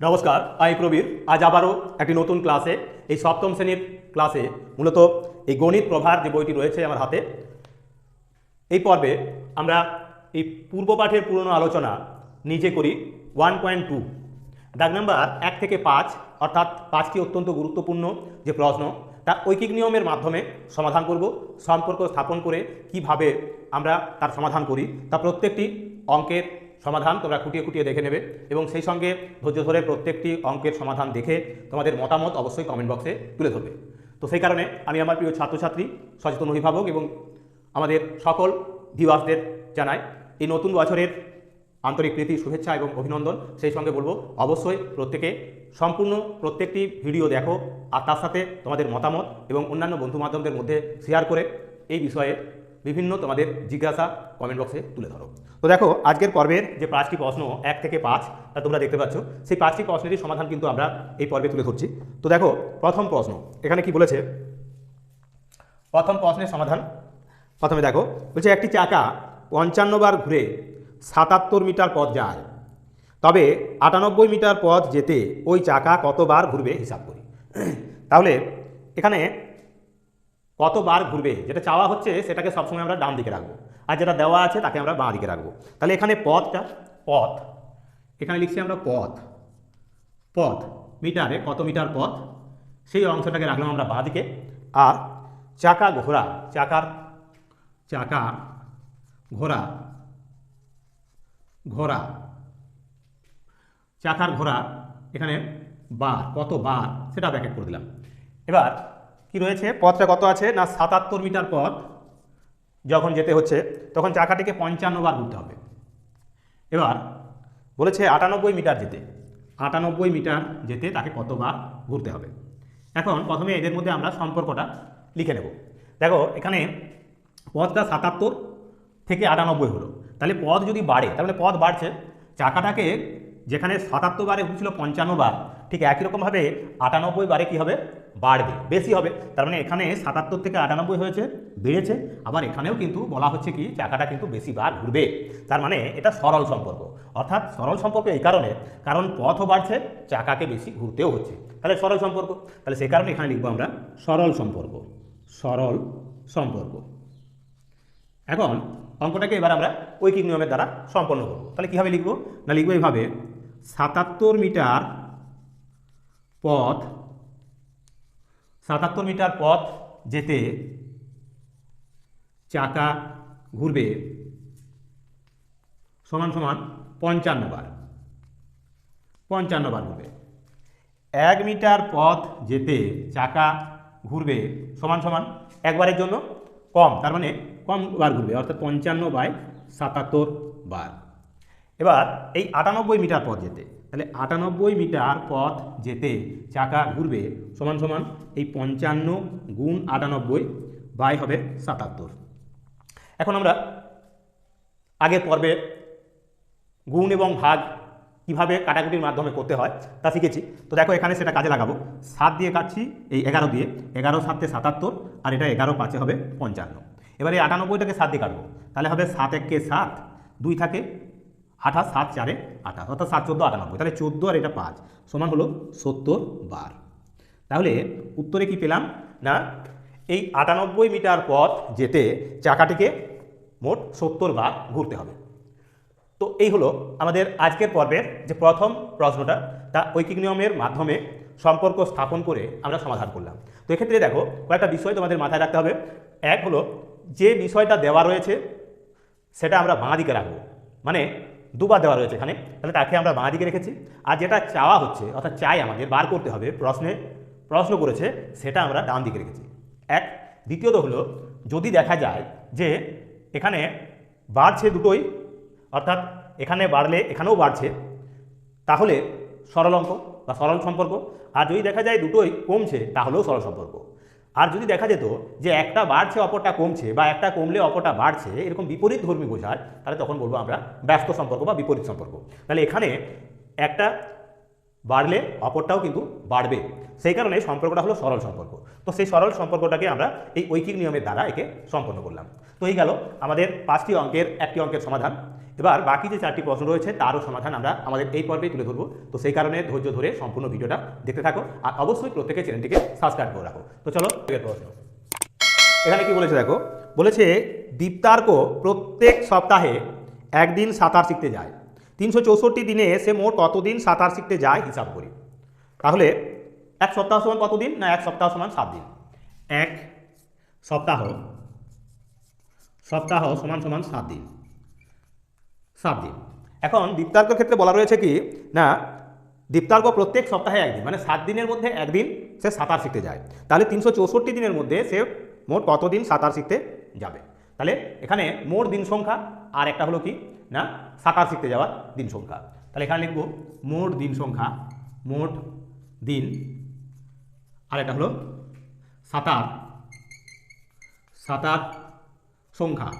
নমস্কার, আমি প্রবীর। আজ আবারও একটি নতুন ক্লাসে, এই সপ্তম শ্রেণির ক্লাসে মূলত এই গণিত প্রভার যে বইটি রয়েছে আমার হাতে, এই পর্বে আমরা এই পূর্ব পাঠের পুরনো আলোচনা নিজে করি ওয়ান পয়েন্ট টু। দাগ নাম্বার এক থেকে পাঁচ, অর্থাৎ পাঁচটি অত্যন্ত গুরুত্বপূর্ণ যে প্রশ্ন তার ঐকিক নিয়মের মাধ্যমে সমাধান করব, সম্পর্ক স্থাপন করে কীভাবে আমরা তার সমাধান করি, তা প্রত্যেকটি অঙ্কের সমাধান তোমরা খুঁটিয়ে খুঁটিয়ে দেখে নেবে এবং সেই সঙ্গে ধৈর্য ধরে প্রত্যেকটি অঙ্কের সমাধান দেখে তোমাদের মতামত অবশ্যই কমেন্ট বক্সে তুলে ধরবে। তো সেই কারণে আমি আমার প্রিয় ছাত্রছাত্রী, সচেতন অভিভাবক এবং আমাদের সকল ভিউয়ার্সদের জানাই, এই নতুন বছরের আন্তরিক প্রীতি, শুভেচ্ছা এবং অভিনন্দন। সেই সঙ্গে বলব, অবশ্যই প্রত্যেকে সম্পূর্ণ প্রত্যেকটি ভিডিও দেখো, আর তার সাথে তোমাদের মতামত এবং অন্যান্য বন্ধু মাধ্যমদের মধ্যে শেয়ার করে এই বিষয়ে বিভিন্ন তোমাদের জিজ্ঞাসা কমেন্ট বক্সে তুলে ধরো। তো দেখো, আজকের পর্বের যে পাঁচটি প্রশ্ন, এক থেকে পাঁচ, তা তোমরা দেখতে পাচ্ছ। সেই পাঁচটি প্রশ্নেরই সমাধান কিন্তু আমরা এই পর্বে তুলে ধরছি। তো দেখো, প্রথম প্রশ্ন, এখানে কি বলেছে? প্রথম প্রশ্নের সমাধান। প্রথমে দেখো, বলছে, একটি চাকা পঞ্চান্ন বার ঘুরে সাতাত্তর মিটার পথ যায়, তবে আটানব্বই মিটার পথ যেতে ওই চাকা কতবার ঘুরবে হিসাব করি। তাহলে, এখানে কতবার ঘুরবে? যেটা চাওয়া হচ্ছে, সেটাকে সবসময় আমরা ডান দিকে রাখব। আর যেটা দেওয়া আছে, তাকে আমরা বাঁ দিকে রাখব। তাহলে এখানে পথটা, পথ। এখানে লিখছি আমরা পথ। পথ, মিটারে কত মিটার পথ? সেই অংশটাকে রাখলাম আমরা বাঁ দিকে। আর চাকা ঘোরা চাকার, চাকা ঘোরা ঘোরা চাকার ঘোরা এখানে বার কত বার সেটা ব্যাকেট করে দিলাম। এবার কি রয়েছে? পথটা কত আছে? না সাতাত্তর মিটার পথ যখন যেতে হচ্ছে, তখন চাকাটিকে পঞ্চান্ন বার ঘুরতে হবে। এবার বলেছে আটানব্বই মিটার যেতে। আটানব্বই মিটার যেতে তাকে কতবার ঘুরতে হবে? এখন প্রথমে এদের মধ্যে আমরা সম্পর্কটা লিখে নেব। দেখো, এখানে পথটা সাতাত্তর থেকে আটানব্বই হলো। তাহলে পথ যদি বাড়ে, তাহলে পথ বাড়ছে, চাকাটাকে যেখানে সাতাত্তর বারে ঘুরছিল পঞ্চান্ন বার, ঠিক একই রকমভাবে আটানব্বই বারে কী হবে? বাড়বে, বেশি হবে। তার মানে এখানে সাতাত্তর থেকে আটানব্বই হয়েছে, বেড়েছে। আবার এখানেও কিন্তু বলা হচ্ছে কি, চাকাটা কিন্তু বেশি বার ঘুরবে। তার মানে এটা সরল সম্পর্ক। অর্থাৎ সরল সম্পর্ক এই কারণে, কারণ পথও বাড়ছে, চাকাকে বেশি ঘুরতেও হচ্ছে। তাহলে সরল সম্পর্ক? তাহলে সেই কারণে এখানে লিখব আমরা, সরল সম্পর্ক। সরল সম্পর্ক। এখন অঙ্কটাকে এবার আমরা ঐকিক নিয়মের দ্বারা সম্পন্ন করব। তাহলে কীভাবে লিখব? না লিখব এইভাবে সাতাত্তর মিটার পথ, সাতাত্তর মিটার পথ যেতে চাকা ঘুরবে সমান সমান পঞ্চান্ন বার পঞ্চান্ন বার ঘুরবে। এক মিটার পথ যেতে চাকা ঘুরবে সমান সমান একবারের জন্য কম, তার মানে কম বার ঘুরবে, অর্থাৎ পঞ্চান্ন বাই সাতাত্তর বার। এবার এই আটানব্বই মিটার পথ যেতে, তাহলে আটানব্বই মিটার পথ যেতে চাকা ঘুরবে সমান সমান এই পঞ্চান্ন গুণ আটানব্বই বাই হবে সাতাত্তর। এখন আমরা আগের পর্বে গুণ এবং ভাগ কীভাবে কাটাকুটির মাধ্যমে করতে হয় তা শিখেছি। তো দেখো এখানে সেটা কাজে লাগাবো। সাত দিয়ে কাটছি, এই এগারো দিয়ে, এগারো সাতে সাতাত্তর, আর এটা এগারো পাঁচে হবে পঞ্চান্ন। এবারে এই আটানব্বইটাকে সাত দিয়ে কাটবো, তাহলে হবে সাত এককে সাত, দুই থাকে আঠাশ, সাত, চারে আঠাশ, অর্থাৎ সাত, চোদ্দ, আটানব্বই। তাহলে চোদ্দ আর এটা পাঁচ, সমান হলো সত্তর বার। তাহলে উত্তরে কি পেলাম? না, এই আটানব্বই মিটার পথ যেতে চাকাটিকে মোট সত্তর বার ঘুরতে হবে। তো এই হলো আমাদের আজকের পর্বের যে প্রথম প্রশ্নটা, তা ঐকিক নিয়মের মাধ্যমে সম্পর্ক স্থাপন করে আমরা সমাধান করলাম। তো এক্ষেত্রে দেখো, কয়েকটা বিষয় তোমাদের মাথায় রাখতে হবে। এক হলো, যে বিষয়টা দেওয়া রয়েছে, সেটা আমরা বাঁ দিকে রাখব। মানে দুবার দেওয়া রয়েছে এখানে। তাহলে তাকে আমরা বাঁ দিকে রেখেছি। আর যেটা চাওয়া হচ্ছে, অর্থাৎ চাই আমাদের, বার করতে হবে প্রশ্নে প্রশ্ন করেছে, সেটা আমরা ডান দিকে রেখেছি। এক। দ্বিতীয়ত হলো, যদি দেখা যায় যে এখানে বাড়ছে দুটোই, অর্থাৎ এখানে বাড়লে এখানেও বাড়ছে, তাহলে সরল অঙ্ক বা সরল সম্পর্ক। আর যদি দেখা যায় দুটোই কমছে, তাহলেও সরল সম্পর্ক। আর যদি দেখা যেত যে একটা বাড়ছে, অপরটা কমছে বা একটা কমলে অপরটা বাড়ছে, এরকম বিপরীত ধর্মী বোঝায় তাহলে তখন বলব আমরা ব্যস্ত সম্পর্ক বা বিপরীত সম্পর্ক। তাহলে এখানে একটা বাড়লে অপরটাও কিন্তু বাড়বে। সেই কারণে সম্পর্কটা হলো সরল সম্পর্ক। তো সেই সরল সম্পর্কটাকে আমরা এই ঐকিক নিয়মের দ্বারা একে সম্পন্ন করলাম। তো এই গেল আমাদের পাঁচটি অঙ্কের একটি অঙ্কের সমাধান। এবার বাকি যে চারটি প্রশ্ন রয়েছে তারও সমাধান আমরা আমাদের এই পর্বেই তুলে ধরবো। তো সেই কারণে ধৈর্য ধরে সম্পূর্ণ ভিডিওটা দেখতে থাকো আর অবশ্যই প্রত্যেকের চ্যানেলটিকে সাবস্ক্রাইব করে রাখো। তো চলো প্রশ্ন। এখানে কি বলেছে দেখো? বলেছে দীপ্তার্ক প্রত্যেক সপ্তাহে একদিন সাঁতার শিখতে যায়। তিনশো চৌষট্টি দিনে সে মোট কতদিন সাঁতার শিখতে যায় হিসাব করি। তাহলে এক সপ্তাহ সমান কতদিন না এক সপ্তাহ সমান সাত দিন? এক সপ্তাহ সপ্তাহ সমান সমান সাত দিন। সাত দিন। এখন দীপ্তার্কর ক্ষেত্রে বলা রয়েছে কি, না দীপ্তার্ক প্রত্যেক সপ্তাহে একদিন মানে সাত দিনের মধ্যে একদিন সে সাঁতার শিখতে যায়। তাহলে তিনশো চৌষট্টি দিনের মধ্যে সে মোট কতদিন সাঁতার শিখতে যাবে? তাহলে এখানে মোট দিন সংখ্যা আর একটা হলো কি না? সাঁতার শিখতে যাওয়ার দিন সংখ্যা। তাহলে এখানে লিখব মোট দিন সংখ্যা, মোট দিন। আর এটা হলো সাঁতার সাঁতার সংখ্যা।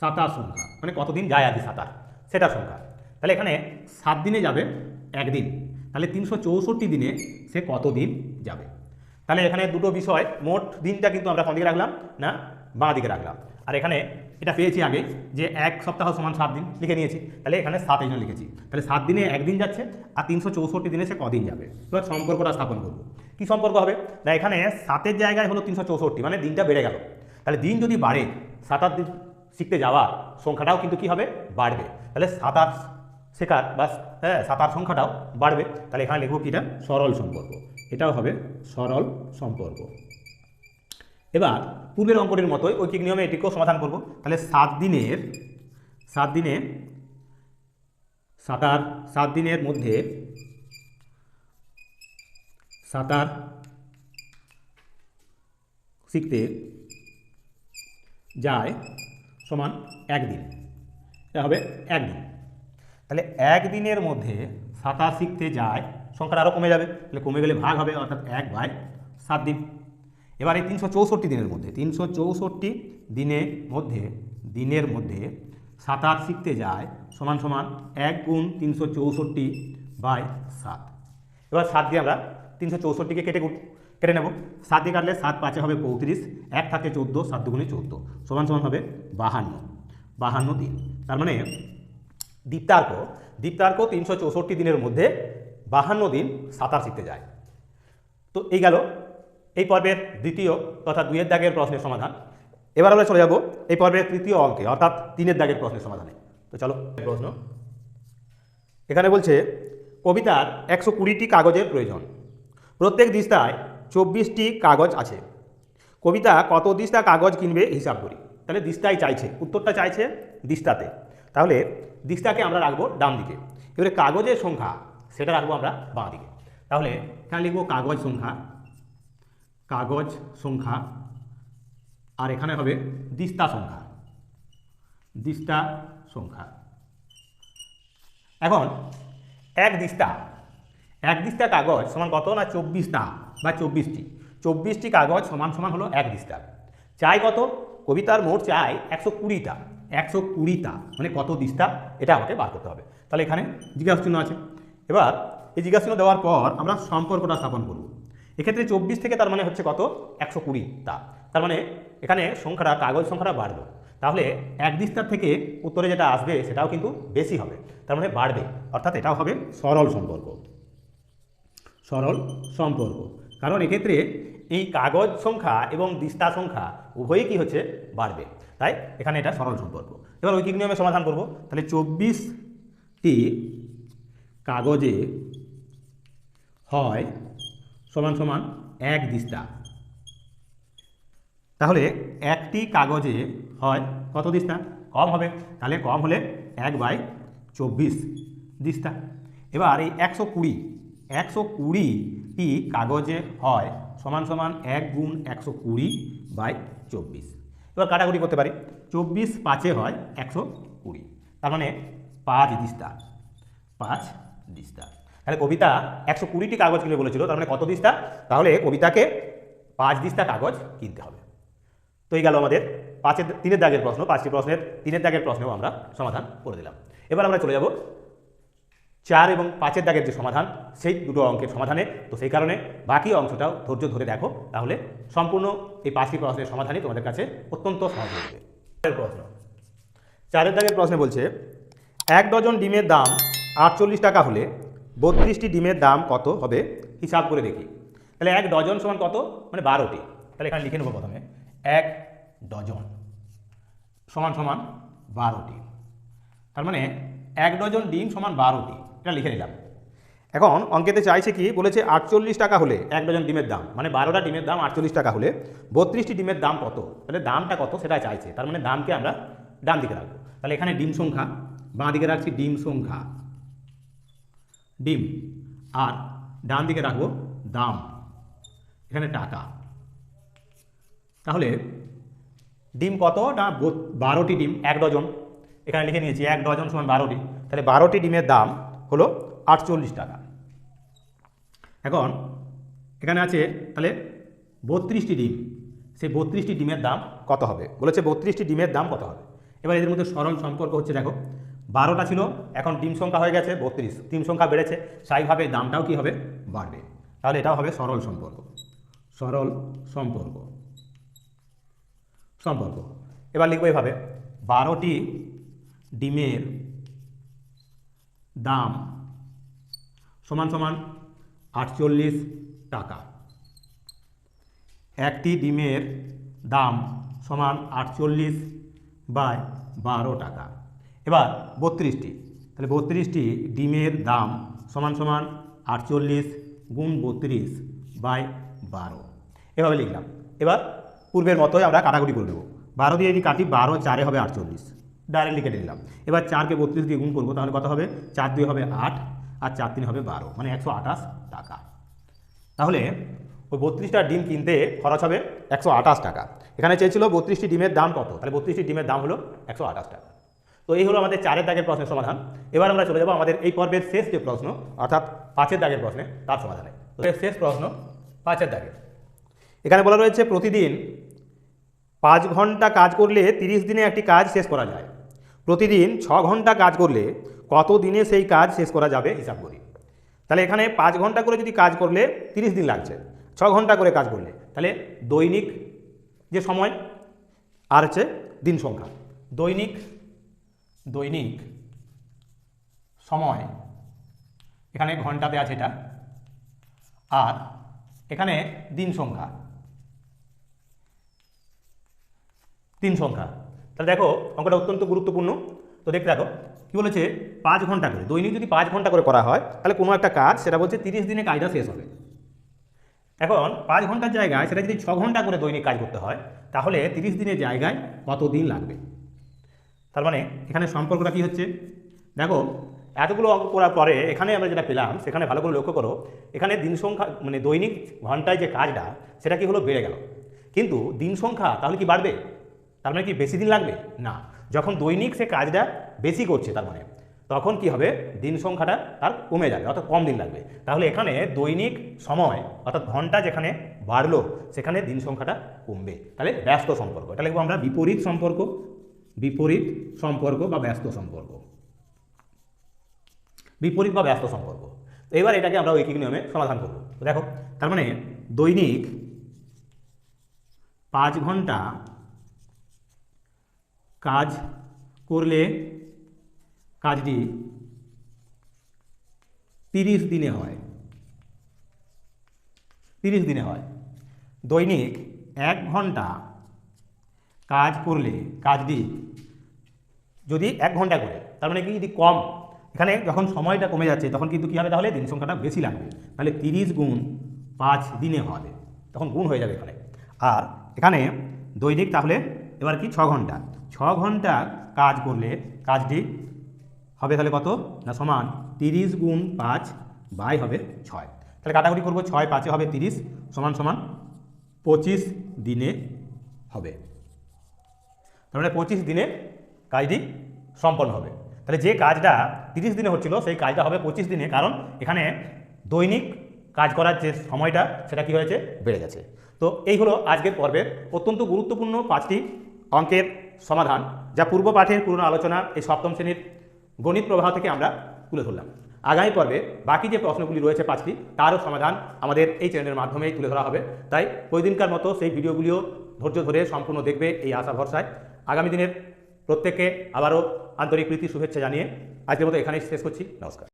সাঁতার সংখ্যা মানে কতদিন যায় কি সাঁতার? সেটা সংখ্যা। তাহলে এখানে সাত দিনে যাবে একদিন। তাহলে তিনশো চৌষট্টি দিনে সে কতদিন যাবে? তাহলে এখানে দুটো বিষয়, মোট দিনটা কিন্তু আমরা কোন দিকে রাখলাম? না, বাঁ দিকে রাখলাম। আর এখানে এটা পেয়েছি আগে যে এক সপ্তাহ সমান সাত দিন লিখে নিয়েছি। তাহলে এখানে সাত এই লিখেছি। তাহলে সাত দিনে একদিন যাচ্ছে আর তিনশো চৌষট্টি দিনে সে কদিন যাবে। এবার সম্পর্কটা স্থাপন করব। কী সম্পর্ক হবে? না এখানে সাতের জায়গায় হলো তিনশো চৌষট্টি মানে দিনটা বেড়ে গেল। তাহলে দিন যদি বাড়ে সাতার দিন শিখতে যাওয়ার সংখ্যাটাও কিন্তু কি হবে? বাড়বে। তাহলে সাঁতার শেখার বা হ্যাঁ সাঁতার সংখ্যাটাও বাড়বে। তাহলে এখানে লিখব কি এটা সরল সম্পর্ক। এটাও হবে সরল সম্পর্ক। এবার পূর্বের অঙ্কটির মতোই ঐকিক নিয়মে এটিকেও সমাধান করব। তাহলে সাত দিনের, সাত দিনে সাঁতার সাত দিনের মধ্যে সাঁতার শিখতে যায় সমান একদিন এটা হবে একদিন তাহলে একদিনের মধ্যে সাঁতার শিখতে যায়, সংখ্যাটা আরও কমে যাবে। তাহলে কমে গেলে ভাগ হবে, অর্থাৎ এক বাই সাত দিন। এবার এই তিনশো চৌষট্টি দিনের মধ্যে, তিনশো চৌষট্টি দিনের মধ্যে দিনের মধ্যে সাঁতার শিখতে যায় সমান সমান এক গুণ তিনশো চৌষট্টি বাই সাত। এবার সাত দিয়ে আমরা তিনশো চৌষট্টিকে কেটে কেটে নেব। সাত দিয়ে কাটলে সাত পাঁচে হবে পঁয়ত্রিশ, এক থাকে চোদ্দ, সাত দুগুণে চোদ্দ, সমান সমান হবে বাহান্ন বাহান্ন দিন। তার মানে দীপ্তার্ক দীপ্তার্ক তিনশো চৌষট্টি দিনের মধ্যে বাহান্ন দিন সাঁতার শিখতে যায়। তো এই গেল এই পর্বের দ্বিতীয় তথা দুইয়ের দাগের প্রশ্নের সমাধান। এবার আমরা চলে যাব এই পর্বের তৃতীয় অঙ্কে, অর্থাৎ তিনের দাগের প্রশ্নের সমাধানে। তো চলো প্রশ্ন। এখানে বলছে, কবিতার একশো কুড়িটি কাগজের প্রয়োজন। প্রত্যেক দিস্তায় চব্বিশটি কাগজ আছে। কবিতা কত দিস্তা কাগজ কিনবে হিসাব করি। তাহলে দিস্তায় চাইছে, উত্তরটা চাইছে দিস্তাতে। তাহলে দিস্তাকে আমরা রাখব ডান দিকে। এবারে কাগজের সংখ্যা, সেটা রাখব আমরা বাঁ দিকে। তাহলে এখানে লিখব কাগজ সংখ্যা কাগজ সংখ্যা, আর এখানে হবে দিস্তা সংখ্যা। দিস্তা সংখ্যা। এখন, এক দিস্তা। এক দিস্তা কাগজ সমান কত না চব্বিশটা বা চব্বিশটি চব্বিশটি কাগজ সমান সমান হলো এক দিস্তা। চাই কত? কবিতার মোট চাই একশো কুড়িটা একশো কুড়িটা মানে কত দিস্তা? এটা আমাকে বার করতে হবে। তাহলে এখানে জিজ্ঞাসা চিহ্ন আছে। এবার এই জিজ্ঞাসা চিহ্ন দেওয়ার পর আমরা সম্পর্কটা স্থাপন করব। এক্ষেত্রে চব্বিশ থেকে তার মানে হচ্ছে কত? একশো কুড়িটা তার মানে এখানে সংখ্যাটা, কাগজ সংখ্যাটা বাড়বে তাহলে এক দিস্তার থেকে উত্তরে যেটা আসবে সেটাও কিন্তু বেশি হবে। তার মানে বাড়বে। অর্থাৎ এটাও হবে সরল সম্পর্ক। সরল সম্পর্ক। কারণ এক্ষেত্রে এই কাগজ সংখ্যা এবং দিস্তা সংখ্যা উভয়ই কি হচ্ছে? বাড়বে। তাই এখানে এটা সরল সম্পর্ক। এবার ঐকিক নিয়মে সমাধান করব। তাহলে চব্বিশটি কাগজে হয় সমান সমান এক দিস্তা। তাহলে একটি কাগজে হয় কত দিস্তা? কম হবে। তাহলে কম হলে এক বাই চব্বিশ দিস্তা। এবার এই একশো কুড়ি, একশো কুড়িটি কাগজে হয় সমান সমান এক গুণ একশো কুড়ি বাই চব্বিশ। এবার কাটাকুটি করতে পারি। চব্বিশ পাঁচে হয় একশো কুড়ি। তার মানে পাঁচ দিস্তা। পাঁচ দিস্তা। তাহলে কবিতা একশো কুড়িটি কাগজ কিনবে বলেছিল, তার মানে কত দিস্তা? তাহলে কবিতাকে পাঁচ দিস্তা কাগজ কিনতে হবে। তো এই গেল আমাদের পাঁচের তিনের দাগের প্রশ্ন, পাঁচটি প্রশ্নের, তিনের দাগের প্রশ্নেও আমরা সমাধান করে দিলাম। এবার আমরা চলে যাব চার এবং পাঁচের দাগের যে সমাধান, সেই দুটো অঙ্কের সমাধানে। তো সেই কারণে বাকি অংশটাও ধৈর্য ধরে দেখো, তাহলে সম্পূর্ণ এই পাঁচটি প্রশ্নের সমাধানই তোমাদের কাছে অত্যন্ত সহজ হবে প্রশ্ন। চারের দাগের প্রশ্নে বলছে, এক ডজন ডিমের দাম আটচল্লিশ টাকা হলে বত্রিশটি ডিমের দাম কত হবে? হিসাব করে দেখি। তাহলে এক ডজন সমান কত? মানে বারোটি। তাহলে এখানে লিখে নেব প্রথমে। এক ডজন সমান সমান বারোটি। তার মানে এক ডজন ডিম সমান বারোটি। এটা লিখে নিলাম। এখন অঙ্কেতে চাইছে কি? বলেছে আটচল্লিশ টাকা হলে এক ডজন ডিমের দাম। মানে বারোটা ডিমের দাম আটচল্লিশ টাকা হলে বত্রিশটি ডিমের দাম কত? তাহলে দামটা কত সেটা চাইছে। তার মানে দামকে আমরা ডান দিকে রাখব। তাহলে এখানে ডিম সংখ্যা, বাঁ দিকে রাখছি ডিম সংখ্যা। ডিম। আর ডান দিকে রাখব দাম। এখানে টাকা। তাহলে ডিম কত না বারোটি ডিম, এক ডজন। এখানে লিখে নিয়েছি, এক ডজন সমান বারোটি। তাহলে বারোটি ডিমের দাম হলো আটচল্লিশ টাকা। এখন এখানে আছে, তাহলে বত্রিশটি ডিম। সেই বত্রিশটি ডিমের দাম কত হবে? বলেছে বত্রিশটি ডিমের দাম কত হবে? এবার এদের মধ্যে সরল সম্পর্ক হচ্ছে, দেখো। বারোটা ছিল, এখন ডিম সংখ্যা হয়ে গেছে বত্রিশ। ডিম সংখ্যা বেড়েছে, স্বাভাবিকভাবে দামটাও কি হবে? বাড়বে। তাহলে এটাও হবে সরল সম্পর্ক। সরল সম্পর্ক। সম্পর্ক। এবার লিখব এভাবে, বারোটি ডিমের দাম সমান সমান আটচল্লিশ টাকা। একটি ডিমের দাম সমান আটচল্লিশ বাই বারো টাকা। এবার বত্রিশটি। তাহলে বত্রিশটি ডিমের দাম সমান সমান আটচল্লিশ গুণ বত্রিশ বাই বারো। এভাবে লিখলাম। এবার পূর্বের মতোই আমরা কাটাকুটি করে দেবো বারো দিয়ে যদি কাটি, বারো চারে হবে আটচল্লিশ। ডাইরেক্টলি কেটে নিলাম। এবার চারকে বত্রিশ দিয়ে গুণ করব, তাহলে কত হবে? চার দুই হবে আট আর চার তিন হবে বারো মানে একশো আঠাশ টাকা। তাহলে ওই বত্রিশটা ডিম কিনতে খরচ হবে একশো আঠাশ টাকা। এখানে চেয়েছিল বত্রিশটি ডিমের দাম কত? তাহলে বত্রিশটি ডিমের দাম হলো একশো আঠাশ টাকা। তো এই হলো আমাদের চারের দাগের প্রশ্নের সমাধান। এবার আমরা চলে যাব আমাদের এই পর্বের শেষ যে প্রশ্ন, অর্থাৎ পাঁচের দাগের প্রশ্নে, তার সমাধানে। তো শেষ প্রশ্ন, পাঁচের দাগের এখানে বলা রয়েছে, প্রতিদিন পাঁচ ঘণ্টা কাজ করলে তিরিশ দিনে একটি কাজ শেষ করা যায়। প্রতিদিন ছ ঘণ্টা কাজ করলে কত দিনে সেই কাজ শেষ করা যাবে, হিসাব করি। তাহলে এখানে পাঁচ ঘণ্টা করে যদি কাজ করলে তিরিশ দিন লাগছে, ছ ঘণ্টা করে কাজ করলে, তাহলে দৈনিক যে সময়, আর হচ্ছে দিন সংখ্যা। দৈনিক দৈনিক সময়। এখানে ঘন্টাতে আছে এটা। আর এখানে দিন সংখ্যা। তিন সংখ্যা। তাহলে দেখো, অঙ্কটা অত্যন্ত গুরুত্বপূর্ণ। তো দেখতে দেখো কী বলেছে? পাঁচ ঘণ্টা করে। দৈনিক যদি পাঁচ ঘণ্টা করে করা হয়, তাহলে কোনো একটা কাজ, সেটা বলছে তিরিশ দিনে কাজটা শেষ হবে। এখন পাঁচ ঘণ্টার জায়গায়, সেটা যদি ছ ঘণ্টা করে দৈনিক কাজ করতে হয়, তাহলে তিরিশ দিনের জায়গায় কত দিন লাগবে? তার মানে এখানে সম্পর্কটা কী হচ্ছে? দেখো, এতগুলো অঙ্ক করার পরে এখানে আমরা যেটা পেলাম, সেখানে ভালো করে লক্ষ্য করো, এখানে দিন সংখ্যা মানে দৈনিক ঘন্টায় যে কাজটা, সেটা কি হলো? বেড়ে গেল। কিন্তু দিন সংখ্যা তাহলে কি বাড়বে? তার মানে কি বেশি দিন লাগবে? না। যখন দৈনিক সে কাজটা বেশি করছে তার মানে তখন কি হবে? দিন সংখ্যাটা তার কমে যাবে, অর্থাৎ কম দিন লাগবে। তাহলে এখানে দৈনিক সময়, অর্থাৎ ঘণ্টা যেখানে বাড়লো, সেখানে দিন সংখ্যাটা কমবে। তাহলে ব্যস্ত সম্পর্ক। এটা লিখব আমরা বিপরীত সম্পর্ক। বিপরীত সম্পর্ক বা ব্যস্ত সম্পর্ক। বিপরীত বা ব্যস্ত সম্পর্ক। তো এবার এটাকে আমরা ঐকিক নিয়মে সমাধান করব। দেখো, তার মানে দৈনিক পাঁচ ঘণ্টা কাজ করলে কাজটি তিরিশ দিনে হয়। তিরিশ দিনে হয়। দৈনিক এক ঘণ্টা কাজ করলে কাজটি যদি এক ঘণ্টা করে, তার মানে কি যদি কম, এখানে যখন সময়টা কমে যাচ্ছে, তখন কিন্তু কী হবে তাহলে? দিন সংখ্যাটা বেশি লাগবে। তাহলে তিরিশ গুণ পাঁচ দিনে হবে, তখন গুণ হয়ে যাবে এখানে। আর এখানে দৈনিক তাহলে এবার কি? ছ ঘণ্টা। ছ ঘণ্টা কাজ করলে কাজটি হবে তাহলে কত? না, সমান তিরিশ গুণ পাঁচ বাই হবে ছয়। তাহলে কাটাকুটি করব, ছয় পাঁচে হবে তিরিশ, সমান সমান পঁচিশ দিনে হবে। তার মানে পঁচিশ দিনে কাজটি সম্পন্ন হবে। তাহলে যে কাজটা তিরিশ দিনে হচ্ছিল, সেই কাজটা হবে পঁচিশ দিনে। কারণ এখানে দৈনিক কাজ করার যে সময়টা, সেটা কি হয়েছে? বেড়ে গেছে। তো এই হলো আজকের পর্বের অত্যন্ত গুরুত্বপূর্ণ পাঁচটি অঙ্কের সমাধান, যা পূর্ব পাঠের পুরনো আলোচনা এই সপ্তম শ্রেণির গণিত প্রবাহ থেকে আমরা তুলে ধরলাম। আগামী পর্বে বাকি যে প্রশ্নগুলি রয়েছে পাঁচটি, তারও সমাধান আমাদের এই চ্যানেলের মাধ্যমেই তুলে ধরা হবে। তাই ওই দিনকার মতো সেই ভিডিওগুলিও ধৈর্য ধরে সম্পূর্ণ দেখবে এই আশা ভরসায়। আগামী দিনের প্রত্যেককে আবারও আন্তরিক প্রীতি শুভেচ্ছা জানিয়ে আজকের মতো এখানেই শেষ করছি। নমস্কার।